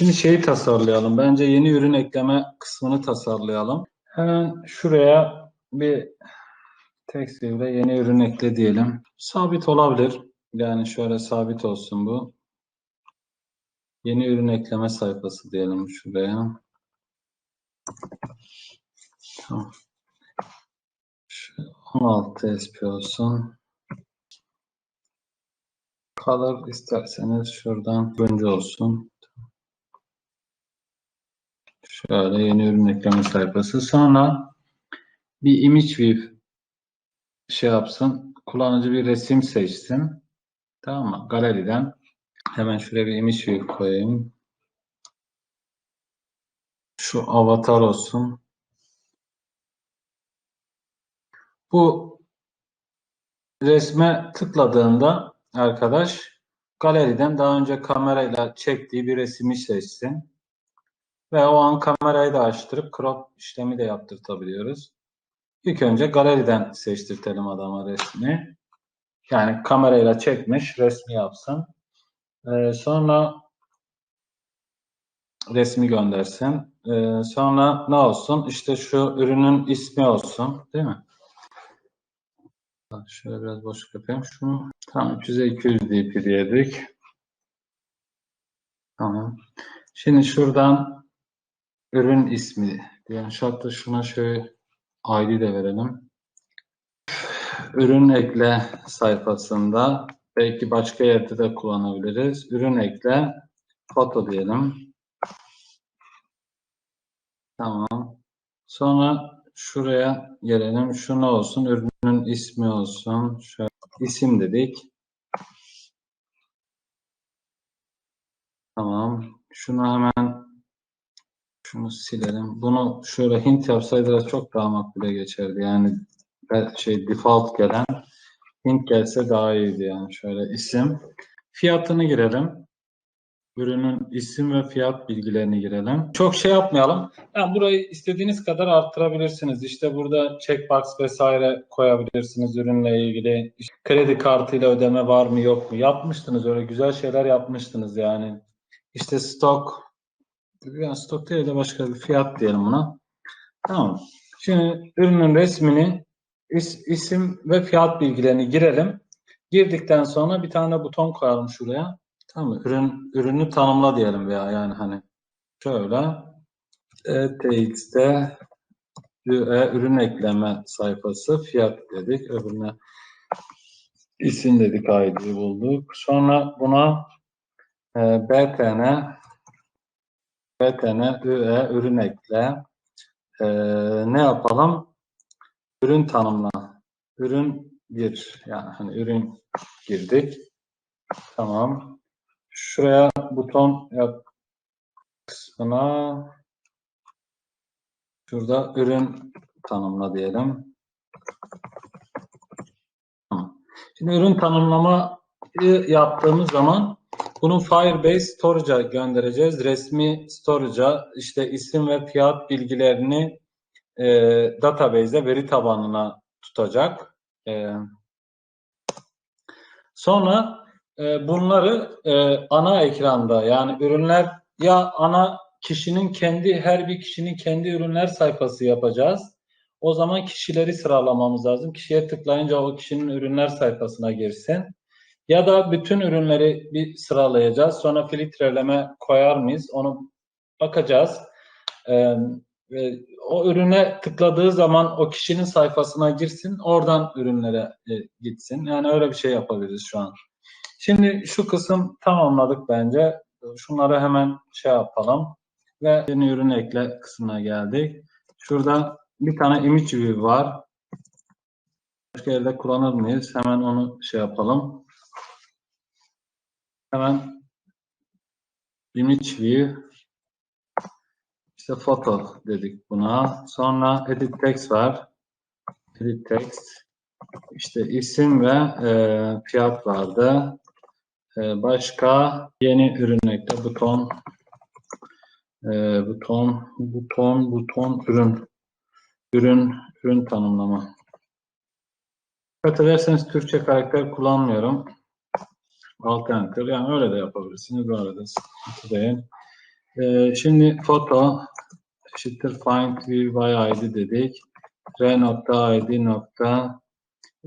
Şimdi şeyi tasarlayalım. Bence yeni ürün ekleme kısmını tasarlayalım. Hemen şuraya bir text view'de yeni ürün ekle diyelim. Sabit olabilir. Yani şöyle sabit olsun bu. Yeni ürün ekleme sayfası diyelim şuraya. Tamam. Şu 16 SP olsun. Color isterseniz şuradan turuncu olsun. Şöyle yeni ürün ekleme sayfası. Sonra bir image view şey yapsın. Kullanıcı bir resim seçsin. Tamam mı? Galeriden hemen şuraya bir image view koyayım. Şu avatar olsun. Bu resme tıkladığında arkadaş galeriden daha önce kamerayla çektiği bir resmi seçsin. Ve o an kamerayı da açtırıp crop işlemi de yaptırtabiliyoruz. İlk önce galeriden seçtirtelim adama resmi. Yani kamerayla çekmiş resmi yapsın. Ee, sonra resmi göndersin. Ee, sonra ne olsun? İşte şu ürünün ismi olsun. Değil mi? Şöyle biraz boşluk yapayım. Şunu tam 300'e 200 dp diyedik. Tamam. Şimdi şuradan ürün ismi diyelim. Hatta şuna şöyle ID de verelim. Ürün ekle sayfasında belki başka yerde de kullanabiliriz. Ürün ekle foto diyelim. Tamam. Sonra şuraya gelelim. Şu ne olsun? Ürünün ismi olsun. Şöyle isim dedik. Tamam. Şunu hemen şunu silelim. Bunu şöyle hint yapsaydılar çok daha makbule geçerdi. Yani şey default gelen hint gelse daha iyiydi yani. Şöyle isim. Fiyatını girelim. Ürünün isim ve fiyat bilgilerini girelim. Çok şey yapmayalım. Yani burayı istediğiniz kadar arttırabilirsiniz. İşte burada checkbox vesaire koyabilirsiniz ürünle ilgili. İşte kredi kartıyla ödeme var mı yok mu? Yapmıştınız öyle güzel şeyler yapmıştınız yani. İşte stok yani stok değil de başka bir fiyat diyelim buna. Tamam. Şimdi ürünün resmini is, isim ve fiyat bilgilerini girelim. Girdikten sonra bir tane buton koyalım şuraya. Tamam Ürün, ürünü tanımla diyelim veya yani hani şöyle ETX'de ürün ekleme sayfası fiyat dedik. Öbürüne isim dedik ID bulduk. Sonra buna e, BTN BTN üe ürün ekle e, ne yapalım? Ürün tanımla. Ürün gir. Yani hani ürün girdik. Tamam. Şuraya buton yap kısmına şurada ürün tanımla diyelim. Şimdi ürün tanımlamayı yaptığımız zaman bunu Firebase Storage'a göndereceğiz. Resmi Storage'a işte isim ve fiyat bilgilerini e, database'de veri tabanına tutacak. E, sonra e, bunları e, ana ekranda yani ürünler ya ana kişinin kendi her bir kişinin kendi ürünler sayfası yapacağız. O zaman kişileri sıralamamız lazım. Kişiye tıklayınca o kişinin ürünler sayfasına girsin. Ya da bütün ürünleri bir sıralayacağız. Sonra filtreleme koyar mıyız? Onu bakacağız. Ee, o ürüne tıkladığı zaman o kişinin sayfasına girsin. Oradan ürünlere e, gitsin. Yani öyle bir şey yapabiliriz şu an. Şimdi şu kısım tamamladık bence. Şunları hemen şey yapalım. Ve yeni ürün ekle kısmına geldik. Şurada bir tane image view var. Başka yerde kullanır mıyız? Hemen onu şey yapalım. Hemen image view işte foto dedik buna. Sonra edit text var. Edit text. İşte isim ve e, fiyat vardı. E, başka yeni ürün ekle buton e, buton buton buton ürün ürün ürün tanımlama. Dikkat ederseniz Türkçe karakter kullanmıyorum. Alt enter. Yani öyle de yapabilirsiniz. Böyle de sıkıntı değil. Ee, şimdi foto eşittir find view by id dedik. r nokta id nokta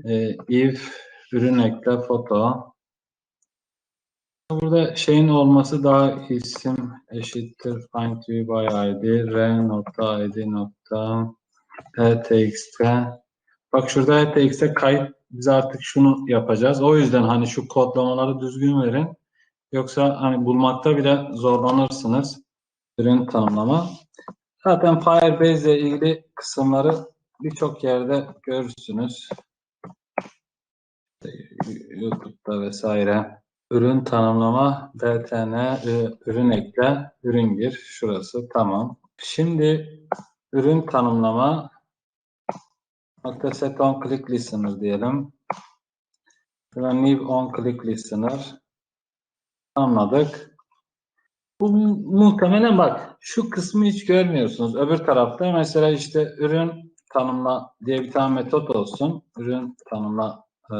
e, if ürün ekle foto. Burada şeyin olması daha isim eşittir find view by id r nokta id nokta etxt. Bak şurada etx'e kayıt biz artık şunu yapacağız. O yüzden hani şu kodlamaları düzgün verin. Yoksa hani bulmakta bile zorlanırsınız. Ürün tanımlama. Zaten Firebase ile ilgili kısımları birçok yerde görürsünüz. YouTube'da vesaire. Ürün tanımlama, DTN, ü- ürün ekle, ürün gir. Şurası tamam. Şimdi ürün tanımlama set on click listener diyelim. Şurada new on click listener. Anladık. Bu mu- muhtemelen bak şu kısmı hiç görmüyorsunuz. Öbür tarafta mesela işte ürün tanımla diye bir tane metot olsun. Ürün tanımla e,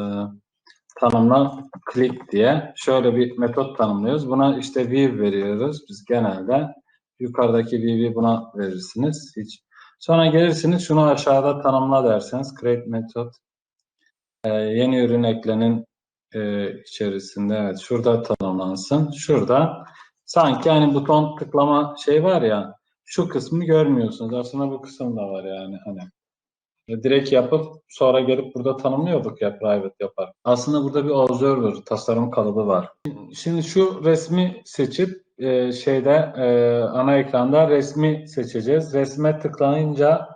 tanımla click diye şöyle bir metot tanımlıyoruz. Buna işte view veriyoruz biz genelde. Yukarıdaki view'i buna verirsiniz. Hiç. Sonra gelirsiniz şunu aşağıda tanımla derseniz create method e, yeni ürün eklenin e, içerisinde evet şurada tanımlansın. Şurada sanki hani buton tıklama şey var ya şu kısmı görmüyorsunuz. Aslında bu kısım da var yani hani. E, Direkt yapıp sonra gelip burada tanımlıyorduk ya private yapar. Aslında burada bir observer tasarım kalıbı var. Şimdi şu resmi seçip e, şeyde e, ana ekranda resmi seçeceğiz. Resme tıklayınca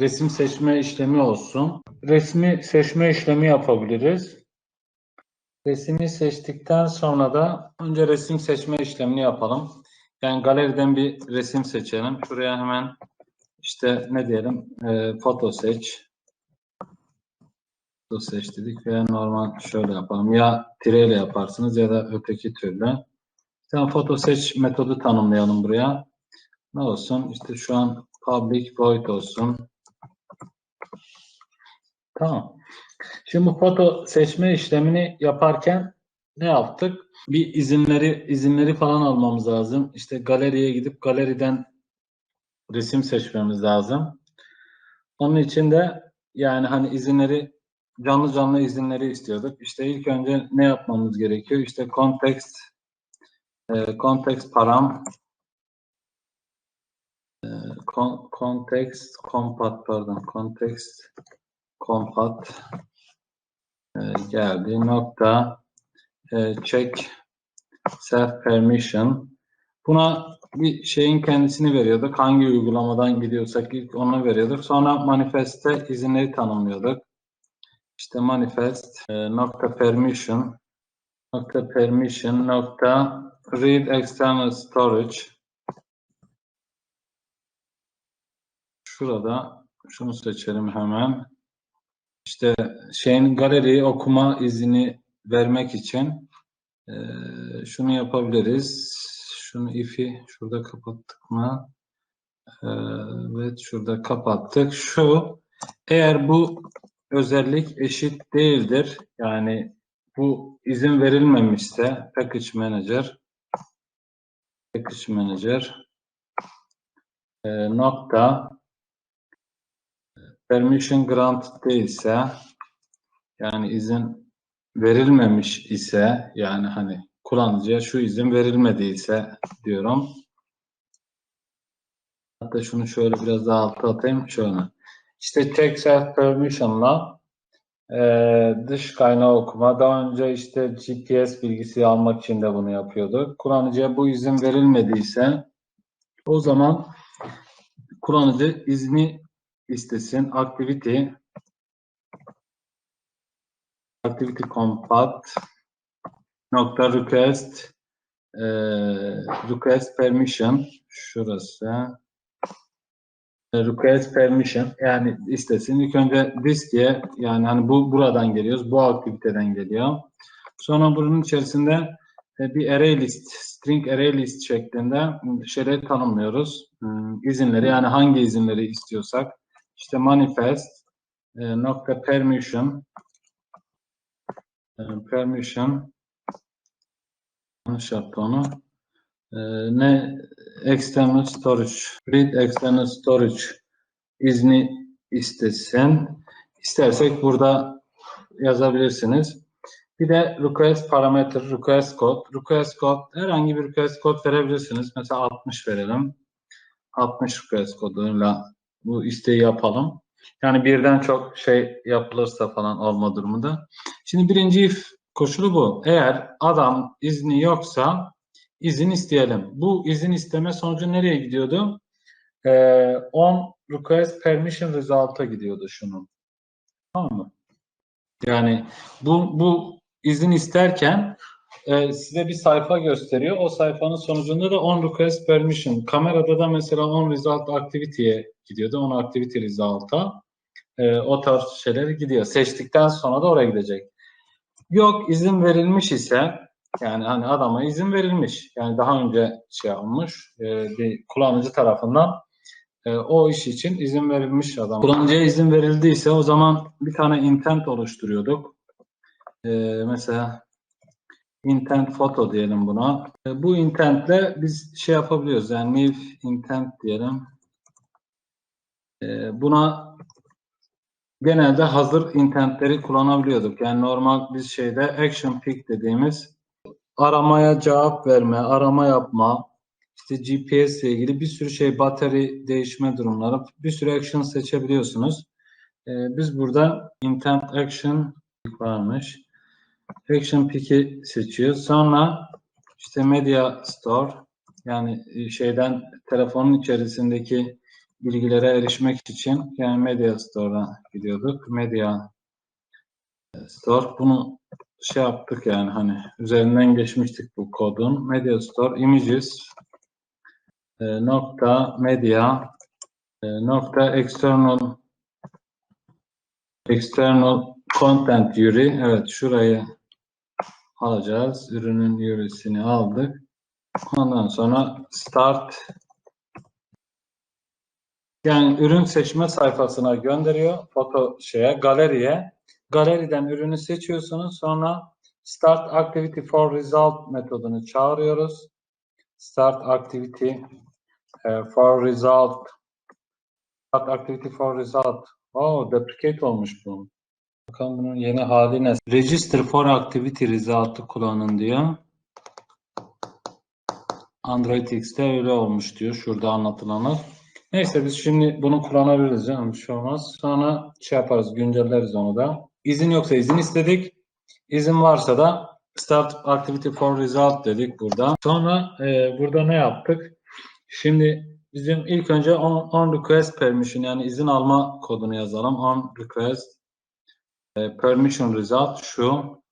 resim seçme işlemi olsun. Resmi seçme işlemi yapabiliriz. Resmi seçtikten sonra da önce resim seçme işlemini yapalım. Yani galeriden bir resim seçelim. Şuraya hemen işte ne diyelim e, foto seç. Foto seç dedik veya normal şöyle yapalım. Ya tireyle yaparsınız ya da öteki türlü. Sen foto seç metodu tanımlayalım buraya. Ne olsun? İşte şu an public void olsun. Tamam. Şimdi bu foto seçme işlemini yaparken ne yaptık? Bir izinleri izinleri falan almamız lazım. İşte galeriye gidip galeriden resim seçmemiz lazım. Onun için de yani hani izinleri canlı canlı izinleri istiyorduk. İşte ilk önce ne yapmamız gerekiyor? İşte context e, context param e, con- context compat pardon context compat e, geldi nokta e, check self permission buna bir şeyin kendisini veriyorduk. Hangi uygulamadan gidiyorsak ilk onu veriyorduk. Sonra manifeste izinleri tanımlıyorduk. İşte manifest e, nokta permission nokta permission nokta read external storage şurada şunu seçelim hemen. İşte şeyin galeriyi okuma izni vermek için e, şunu yapabiliriz. Şunu if'i şurada kapattık mı? E, evet şurada kapattık. Şu eğer bu özellik eşit değildir. Yani bu izin verilmemişse package manager package manager e, nokta permission grant değilse yani izin verilmemiş ise yani hani kullanıcıya şu izin verilmediyse diyorum. Hatta şunu şöyle biraz daha alta atayım. Şöyle. İşte check self permission'la e, dış kaynağı okuma. Daha önce işte GPS bilgisi almak için de bunu yapıyorduk. Kullanıcıya bu izin verilmediyse o zaman kullanıcı izni istesin. Activity activity compat nokta request e, request permission şurası request permission yani istesin. İlk önce this diye yani hani bu buradan geliyoruz. Bu aktiviteden geliyor. Sonra bunun içerisinde e, bir array list, string array list şeklinde şeyleri tanımlıyoruz. Hmm, izinleri yani hangi izinleri istiyorsak işte manifest e, nokta permission e, permission yanlış yaptı onu ne external storage, read external storage izni istesen istersek burada yazabilirsiniz. Bir de request parametre, request code. Request code herhangi bir request code verebilirsiniz. Mesela 60 verelim. 60 request koduyla bu isteği yapalım. Yani birden çok şey yapılırsa falan olma durumunda. Şimdi birinci if koşulu bu. Eğer adam izni yoksa izin isteyelim. Bu izin isteme sonucu nereye gidiyordu? Ee, on request permission result'a gidiyordu şunun. Tamam mı? Yani bu, bu izin isterken e, size bir sayfa gösteriyor. O sayfanın sonucunda da on request permission. Kamerada da mesela on result activity'ye gidiyordu. On activity result'a. E, o tarz şeyler gidiyor. Seçtikten sonra da oraya gidecek. Yok izin verilmiş ise yani hani adama izin verilmiş. Yani daha önce şey yapılmış e, bir kullanıcı tarafından e, o iş için izin verilmiş adam. Kullanıcıya izin verildiyse o zaman bir tane intent oluşturuyorduk. E, mesela intent photo diyelim buna. E, bu intentle biz şey yapabiliyoruz. Yani new intent diyelim. E, buna genelde hazır intentleri kullanabiliyorduk. Yani normal biz şeyde action pick dediğimiz aramaya cevap verme, arama yapma, işte GPS ile ilgili bir sürü şey, battery değişme durumları, bir sürü action seçebiliyorsunuz. Ee, biz burada intent action varmış. Action pick'i seçiyoruz. Sonra işte media store yani e, şeyden telefonun içerisindeki bilgilere erişmek için yani Media Store'a gidiyorduk. Media Store bunu şey yaptık yani hani üzerinden geçmiştik bu kodun. Media Store Images e, nokta media e, nokta external external content URI evet şurayı alacağız. Ürünün URI'sini aldık. Ondan sonra start yani ürün seçme sayfasına gönderiyor. Foto şeye, galeriye. Galeriden ürünü seçiyorsunuz. Sonra Start Activity for Result metodunu çağırıyoruz. Start Activity e, for Result. Start Activity for Result. Oh, deprecate olmuş bu. Bakalım bunun yeni hali ne? Register for Activity Result'ı kullanın diyor. Android X'te öyle olmuş diyor. Şurada anlatılanlar. Neyse biz şimdi bunu kullanabiliriz canım bir şey olmaz. Sonra şey yaparız güncelleriz onu da. İzin yoksa izin istedik. İzin varsa da Start Activity for Result dedik burada. Sonra e, burada ne yaptık? Şimdi bizim ilk önce on, on request permission yani izin alma kodunu yazalım. On request e, permission result şu.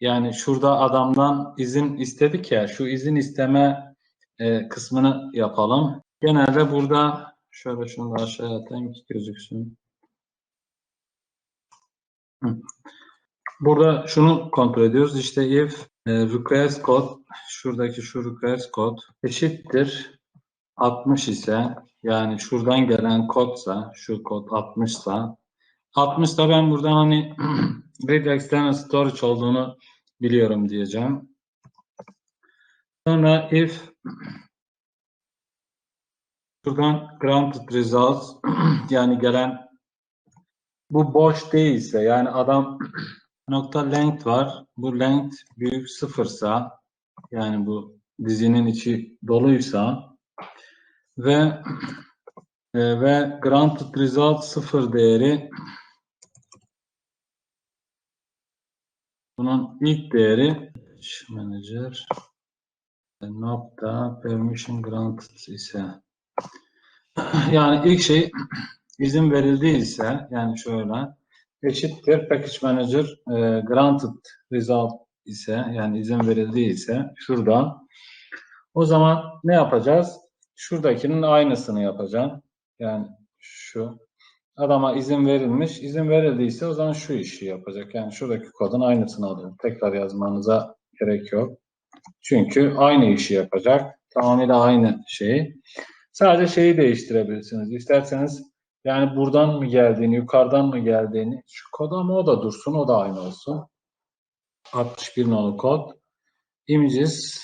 Yani şurada adamdan izin istedik ya şu izin isteme e, kısmını yapalım. Genelde burada şöyle şunu aşağıya atayım ki gözüksün. Burada şunu kontrol ediyoruz. İşte if e, request code şuradaki şu request code eşittir 60 ise yani şuradan gelen kodsa şu kod 60 sa 60 da ben buradan hani read external storage olduğunu biliyorum diyeceğim. Sonra if Şuradan granted results yani gelen bu boş değilse yani adam nokta length var. Bu length büyük sıfırsa yani bu dizinin içi doluysa ve e, ve granted result sıfır değeri bunun ilk değeri manager nokta permission granted ise yani ilk şey izin verildiyse yani şöyle eşittir package manager e, granted result ise yani izin verildiyse şuradan o zaman ne yapacağız? Şuradakinin aynısını yapacağım. Yani şu adama izin verilmiş. izin verildiyse o zaman şu işi yapacak. Yani şuradaki kodun aynısını alıyorum. Tekrar yazmanıza gerek yok. Çünkü aynı işi yapacak. Tamamıyla aynı şeyi. Sadece şeyi değiştirebilirsiniz. İsterseniz yani buradan mı geldiğini, yukarıdan mı geldiğini, şu kod ama o da dursun, o da aynı olsun. 61 nolu kod. Images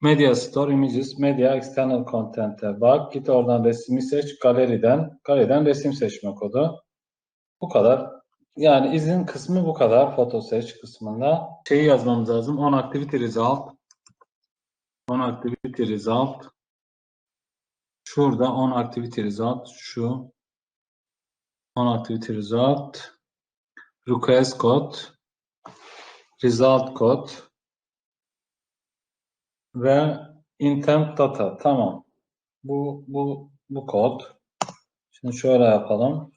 Media Store Images, Media External Content'e bak. Git oradan resmi seç. Galeriden, galeriden resim seçme kodu. Bu kadar. Yani izin kısmı bu kadar. Foto seç kısmında. Şeyi yazmamız lazım. On Activity Result. On Activity Result. Şurada On Activity Result. Şu. On Activity Result. Request Code. Result Code. Ve Intent Data. Tamam. Bu, bu, bu kod. Şimdi şöyle yapalım.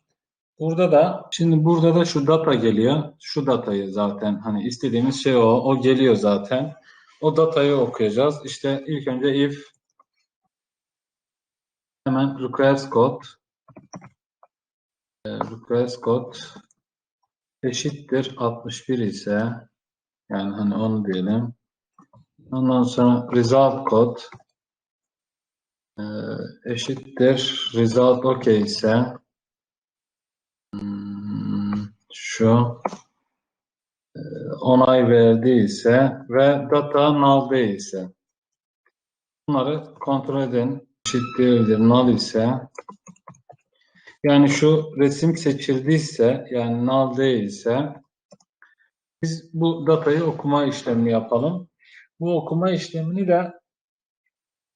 Burada da şimdi burada da şu data geliyor. Şu datayı zaten hani istediğimiz şey o. O geliyor zaten. O datayı okuyacağız. İşte ilk önce if hemen request code request code eşittir 61 ise yani hani onu diyelim. Ondan sonra result code e, eşittir result okay ise Hmm, şu e, onay verdiyse ve data null değilse bunları kontrol edin. Eşit değildir null ise yani şu resim seçildiyse yani null değilse biz bu datayı okuma işlemi yapalım. Bu okuma işlemini de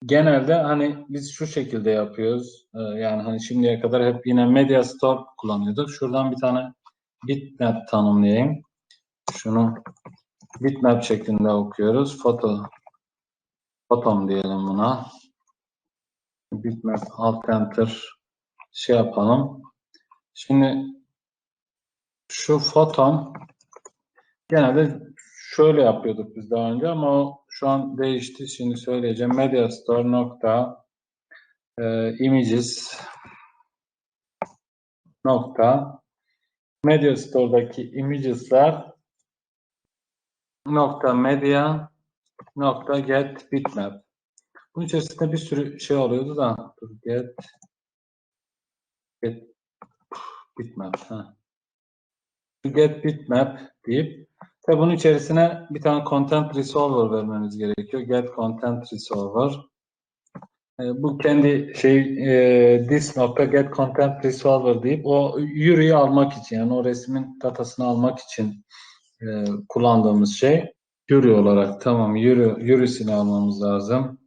genelde hani biz şu şekilde yapıyoruz. Ee, yani hani şimdiye kadar hep yine Media Store kullanıyorduk. Şuradan bir tane bitmap tanımlayayım. Şunu bitmap şeklinde okuyoruz. Foto fotom diyelim buna. Bitmap alt enter şey yapalım. Şimdi şu fotom genelde şöyle yapıyorduk biz daha önce ama o şu an değişti. Şimdi söyleyeceğim. Mediastore nokta e, images nokta Mediastore'daki images'lar nokta media nokta get bitmap. Bunun içerisinde bir sürü şey oluyordu da get get bitmap ha. Get bitmap deyip Tabi bunun içerisine bir tane content resolver vermeniz gerekiyor. Get content resolver. E, bu kendi şey e, this nokta get content resolver deyip o yürüyü almak için yani o resmin datasını almak için e, kullandığımız şey yürü olarak tamam yürü yürüsünü almamız lazım.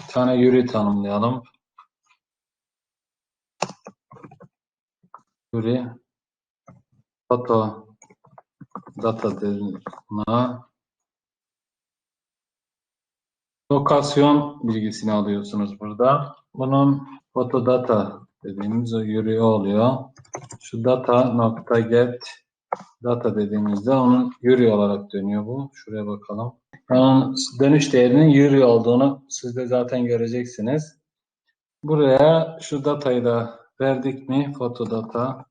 Bir tane yürü tanımlayalım. Yürü foto data buna lokasyon bilgisini alıyorsunuz burada. Bunun foto data dediğimiz o yürüyor oluyor. Şu data nokta get data dediğimizde onun yürü olarak dönüyor bu. Şuraya bakalım. Yani dönüş değerinin yürü olduğunu siz de zaten göreceksiniz. Buraya şu datayı da verdik mi? Foto data.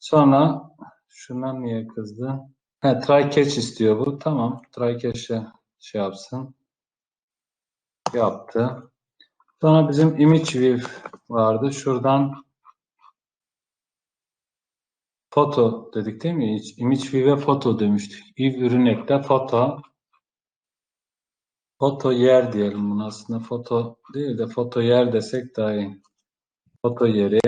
Sonra şundan niye kızdı? He, try catch istiyor bu. Tamam. Try catch'e şey yapsın. Yaptı. Sonra bizim image view vardı. Şuradan foto dedik değil mi? Image view'e foto demiştik. View ürün ekle foto. Foto yer diyelim bunu aslında. Foto değil de foto yer desek daha iyi. Foto yeri.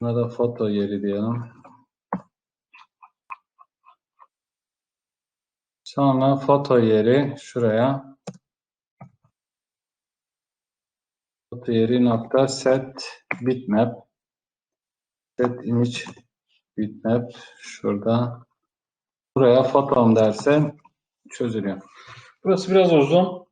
Buna da foto yeri diyelim. Sonra foto yeri şuraya. Foto yeri nokta set bitmap. Set image bitmap. Şurada. Buraya fotom dersen çözülüyor. Burası biraz uzun.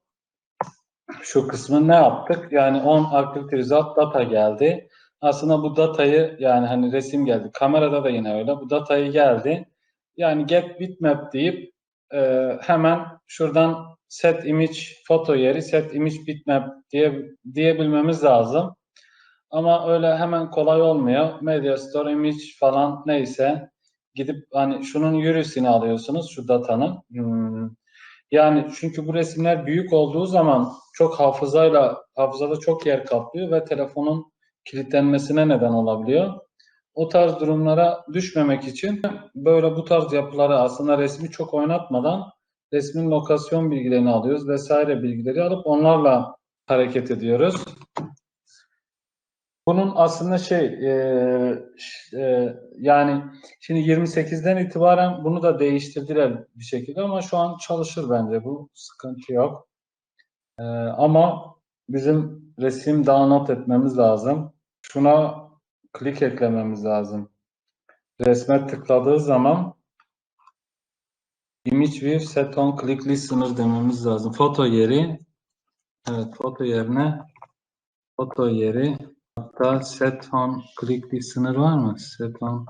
Şu kısmı ne yaptık? Yani on activity result data geldi. Aslında bu datayı yani hani resim geldi. Kamerada da yine öyle. Bu datayı geldi. Yani get bitmap deyip e, hemen şuradan set image foto yeri set image bitmap diye diyebilmemiz lazım. Ama öyle hemen kolay olmuyor. Media Store image falan neyse gidip hani şunun yürüsünü alıyorsunuz şu datanın. Hmm. Yani çünkü bu resimler büyük olduğu zaman çok hafızayla hafızada çok yer kaplıyor ve telefonun kilitlenmesine neden olabiliyor. O tarz durumlara düşmemek için böyle bu tarz yapıları aslında resmi çok oynatmadan resmin lokasyon bilgilerini alıyoruz vesaire bilgileri alıp onlarla hareket ediyoruz. Bunun aslında şey e, e, yani şimdi 28'den itibaren bunu da değiştirdiler bir şekilde ama şu an çalışır bence bu sıkıntı yok. E, ama bizim resim download etmemiz lazım. Şuna klik eklememiz lazım. Resme tıkladığı zaman image view set on click listener dememiz lazım. Foto yeri evet foto yerine foto yeri hatta set on click listener var mı? Set on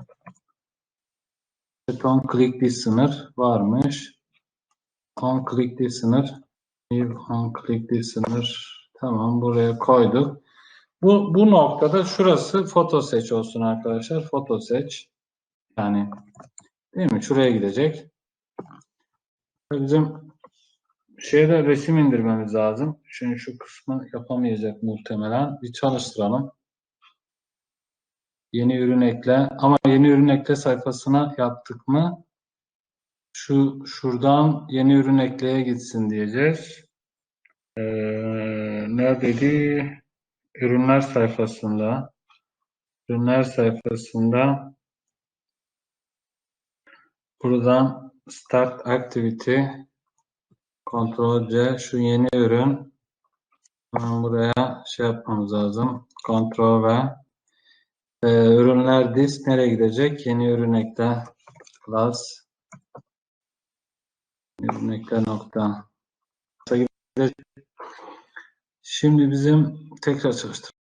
set on click listener varmış. On click listener view on click listener tamam buraya koyduk. Bu, bu noktada şurası foto seç olsun arkadaşlar. Foto seç. Yani değil mi? Şuraya gidecek. Bizim şeyde resim indirmemiz lazım. Şimdi şu kısmı yapamayacak muhtemelen. Bir çalıştıralım. Yeni ürün ekle. Ama yeni ürün ekle sayfasına yaptık mı? Şu şuradan yeni ürün ekleye gitsin diyeceğiz. Ee, neredeydi? Ürünler sayfasında. Ürünler sayfasında buradan Start Activity Ctrl C şu yeni ürün buraya şey yapmamız lazım. Ctrl V Ee, ürünler disk nereye gidecek? Yeni ürün ekle class ürün ekle nokta Şimdi bizim tekrar çalıştır.